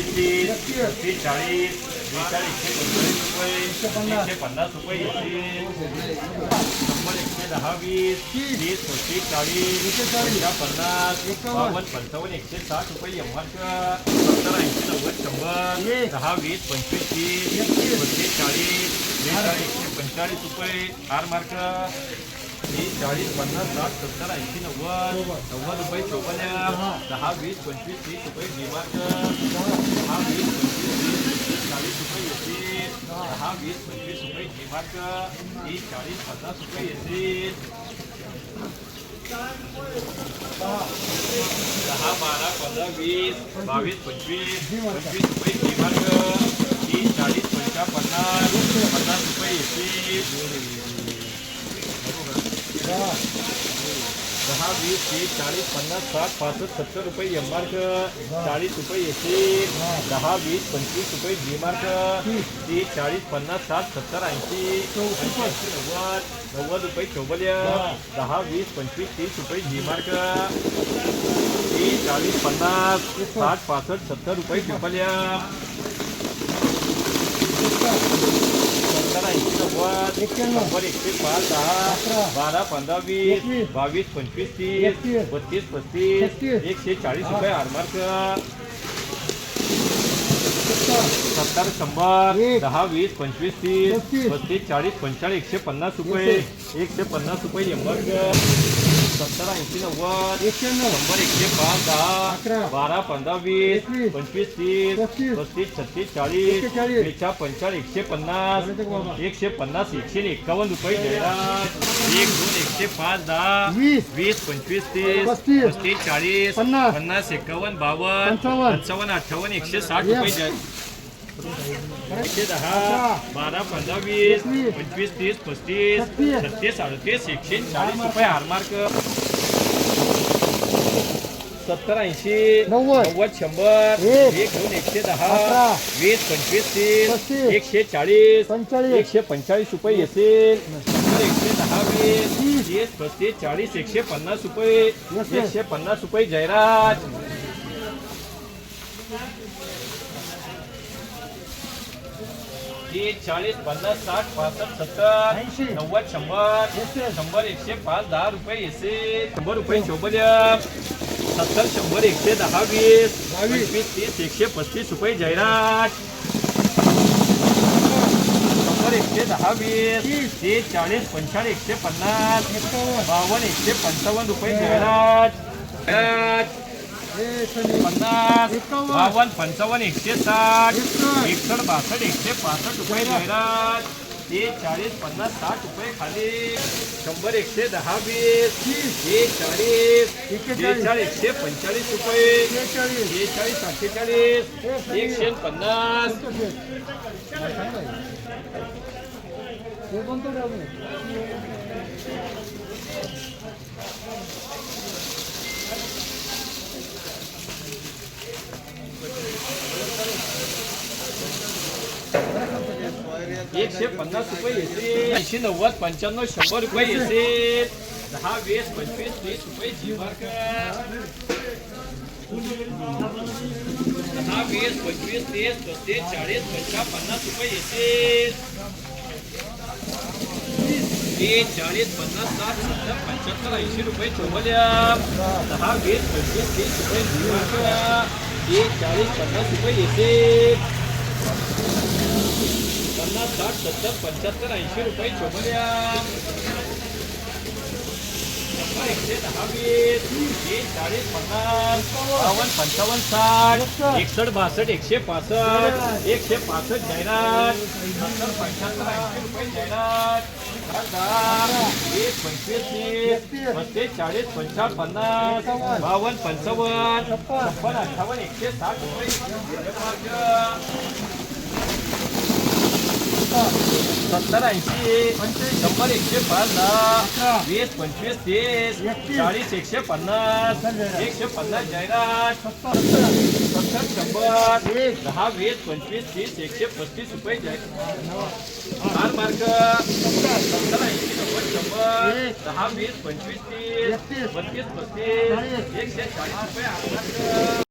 पंचवीस तीस पस्तीस चाळीस बेचाळीस एकशे पंचेचाळीस रुपये एकशे पन्नास रुपये एकशे शंभर एकशे दहा वीस तीस पस्तीस चाळीस पंचा पन्नास बावन्न पंचावन्न एकशे साठ रुपये एव्हाच सत्तर ऐंशी नव्वद शंभर दहा वीस पंचवीस तीस पस्तीस चाळीस बेचाळीस एकशे पंचेचाळीस रुपये आर मार्क. तीस चाळीस पन्नास साठ सत्तर ऐंशी नव्वद नव्वद रुपये चोपन्न दहा वीस पंचवीस तीस रुपये डिमार्क दहा वीस पंचवीस तीस चाळीस रुपये येतील दहा वीस पंचवीस रुपये डिमार्क तीस चाळीस पन्नास रुपये येतील दहा बारा पंधरा वीस बावीस पंचवीस पंचवीस रुपये डिमार्क तीस चाळीस पंचा पन्नास पन्नास रुपये येतील दहा वीस तीस चाळीस पन्नास साठ पासष्ट सत्तर रुपये एम मार्क चाळीस रुपये येते दहा वीस पंचवीस रुपये बी मार्क तीस चाळीस पन्नास साठ सत्तर ऐंशी ऐंशी नव्वद नव्वद रुपये चौबल्या दहा वीस पंचवीस तीस रुपये जी मार्क तीस चाळीस पन्नास साठ पासष्ट सत्तर रुपये चौबल्या सत्तर ऐंशी नव्वद शंभर एकशे पाच दहा बारा पंधरा वीस बावीस पंचवीस तीस बत्तीस पस्तीस एकशे चाळीस रुपये आरमार्क सत्तर शंभर दहा वीस पंचवीस तीस पस्तीस चाळीस पंचेचाळीस एकशे पन्नास रुपये एकशे. पन्नास रुपये एंबर सत्तर ऐंशी नव्वद शंभर एकशे पाच दहा बारा पंधरा वीस पंचवीस तीस पस्तीस छत्तीस चाळीस बेचा पंचाळीस एकशे पन्नास एकशे पन्नास एकशे एकावन्न रुपये जाहिरात एक दोन एकशे पाच दहा वीस. वीस पंचवीस तीस पस्तीस. चाळीस पन्नास. एकावन्न बावन्न पंचावन्न. पंचावन्न अठ्ठावन्न एकशे साठ रुपये जाहिरात एकशे दहा बारा पंधरा वीस. पंचवीस तीस पस्तीस छत्तीस. अडतीस एकशे चाळीस रुपये हारमार्क सत्तर ऐंशी नव्वद. शंभर एक. दोन एकशे दहा. वीस पंचवीस तीस. एकशे चाळीस. एकशे पंचेचाळीस रुपये येतील एकशे दहा वीस तीस. तीस पस्तीस चाळीस एकशे पन्नास रुपये. एकशे पन्नास रुपये जाहिरात तीस चाळीस पन्नास साठ पासष्ट सत्तर. नव्वद शंभर एकशे. शंभर एकशे पाच दहा रुपये येसे शंभर रुपये चौबल्या सत्तर शंभर एकशे दहा वीस. पंचवीस तीस एकशे पस्तीस रुपये जाहिरात शंभर एकशे दहा वीस तीस. चाळीस पंचाळीस एकशे पन्नास बावन्न एकशे पंचावन्न रुपये जाहिरात. पन्नास. बावन्न पंचावन्न एकशे साठ. एकसष्ट. बासष्ट एकशे पासष्ट रुपये जाहिरात. तीस चाळीस पन्नास साठ रुपये खाली. शंभर एकशे दहा वीस. तीस. चाळीस. बेचाळीस एकशे पंचेचाळीस रुपये. बेचाळीस अठ्ठेचाळीस. एकशे पन्नास. एकशे पन्नास रुपये येतील ऐंशी नव्वद पंच्याण्णव शंभर रुपये येतील दहा वीस पंचवीस तीस रुपये दहा वीस पंचवीस तीस पस्तीस चाळीस पंचा पन्नास रुपये येतील तीस चाळीस पन्नास साठ सत्तर पंच्याहत्तर ऐंशी रुपये चौबल्या दहा वीस पंचवीस तीस रुपये जीवार्क एक चाळीस पन्नास रुपये येते. पन्नास साठ सत्तर पंच्याहत्तर ऐंशी रुपये चोमल्या एकशे दहा वीस चाळीस पन्नास बावन्न पंचावन्न साठ एकसष्ट बासष्ट एकशे पासष्ट एकशे पासष्ट जाहिरात सत्तर पंच्याहत्तर ऐंशी रुपये जाहिरात एक पंचवीस पस्तीस चाळीस पंचावन्न पन्नास बावन्न पंचावन्न छप्पन अठ्ठावन्न एकशे साठ रुपये. सत्तर ऐंशी शंभर एकशे पन्नास वीस पंचवीस तीस चाळीस एकशे पन्नास एकशे पन्नास जाहिरात सत्तर शंभर दहा वीस पंचवीस तीस एकशे पस्तीस रुपये जाहिरात. हार मार्क सत्तर ऐंशी नव्वद शंभर दहा वीस पंचवीस तीस बत्तीस पस्तीस एकशे चाळीस रुपये